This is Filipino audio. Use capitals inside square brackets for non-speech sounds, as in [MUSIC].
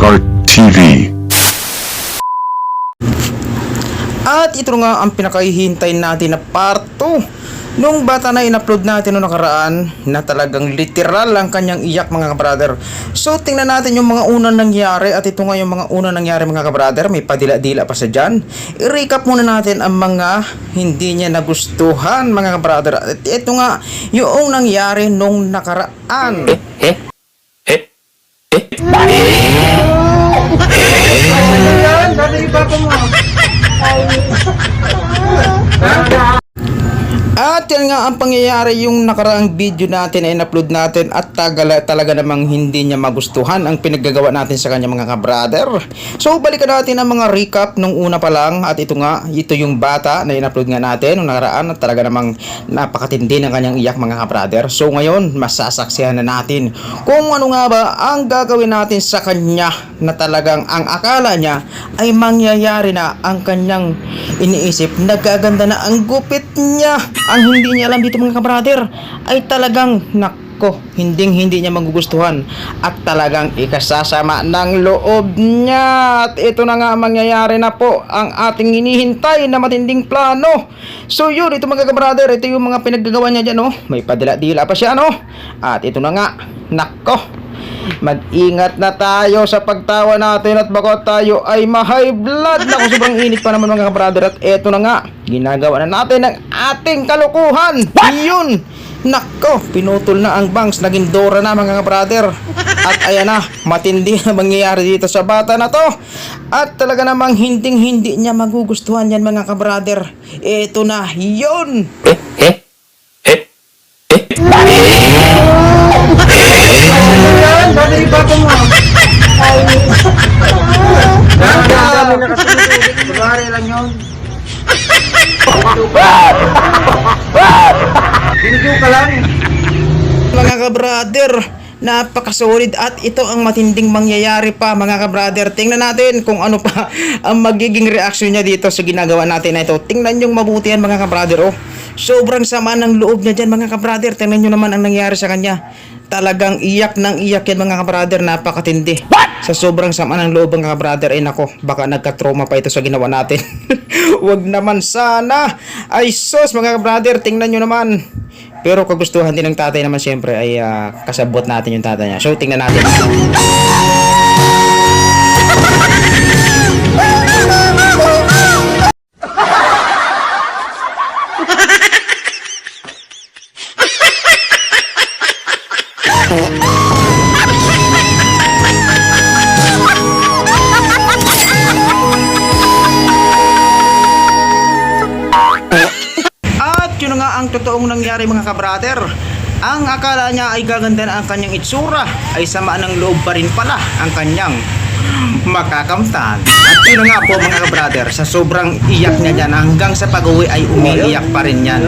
Art TV. At ito nga ang pinakahihintay natin na part 2 Nung bata na in-upload natin noong nakaraan na talagang literal ang kanyang iyak mga kabrader. So tingnan natin yung mga unang nangyari at ito nga yung mga unang nangyari mga kabrader. May padila-dila pa sa dyan. I-recap muna natin ang mga hindi niya nagustuhan mga kabrader. At ito nga yung nangyari nung nakaraan. Eh, Ano yan? Ano iba pa mo? At yan nga ang pangyayari yung nakaraang video natin ay in-upload natin at tagal, talaga namang hindi niya magustuhan ang pinaggagawa natin sa kanya mga kabrader. So balikan natin ang mga recap nung una pa lang at ito nga, ito yung bata na in-upload nga natin nung nakaraan at talaga namang napakatindi ng kanyang iyak mga kabrader. So ngayon, masasaksihan na natin kung ano nga ba ang gagawin natin sa kanya na talagang ang akala niya ay mangyayari na ang kanyang iniisip nagaganda na ang gupit niya ang hindi niya alam dito mga kabrader ay talagang nako hinding hindi niya magugustuhan at talagang ikasasama ng loob niya. At ito na nga ang mangyayari na po ang ating inihintay na matinding plano. So yun ito mga kabrader ito yung mga pinaggagawa niya dyan oh. may padila-dila pa siya no at ito na nga nako Mag-ingat na tayo sa pagtawa natin at baka tayo ay ma-high blood. Naku, sobrang init pa naman mga kabrader. At eto na nga, ginagawa na natin ang ating kalukuhan. Yun! Nako, pinutol na ang bangs, naging Dora na mga kabrader. At ayan na, matindi na mangyayari dito sa bata na to. At talaga namang hinding hindi niya magugustuhan yan mga kabrader. Eto na, yun! Dami Video ka lang. mga kabrader napakasolid at ito ang matinding mangyayari pa mga kabrader tingnan natin kung ano pa [LAUGHS] ang magiging reaksyon niya dito sa ginagawa natin na ito. Tingnan yung mabuti yan mga kabrader oh. Sobrang sama ng loob niya dyan mga kabrader tingnan nyo naman ang nangyari sa kanya. Talagang iyak ng iyak yan mga kabrader napakatindi. Sa sobrang sama ng loob mga kabrader ay nako baka nagka-trauma pa ito sa ginawa natin. [LAUGHS] Wag naman sana. Ay sos mga kabrader tingnan nyo naman pero kagustuhan din ng tatay naman siyempre ay ah, kasabot natin yung tatay niya. So tingnan natin. At [LAUGHS] totoong nangyari mga kabrater. Ang akala niya ay gaganda na ang kanyang itsura ay sama ng loob pa rin pala ang kanyang makakamtan. At yun nga po mga kabrater, sa sobrang iyak niya dyan hanggang sa pag-uwi ay umiiyak pa rin yan.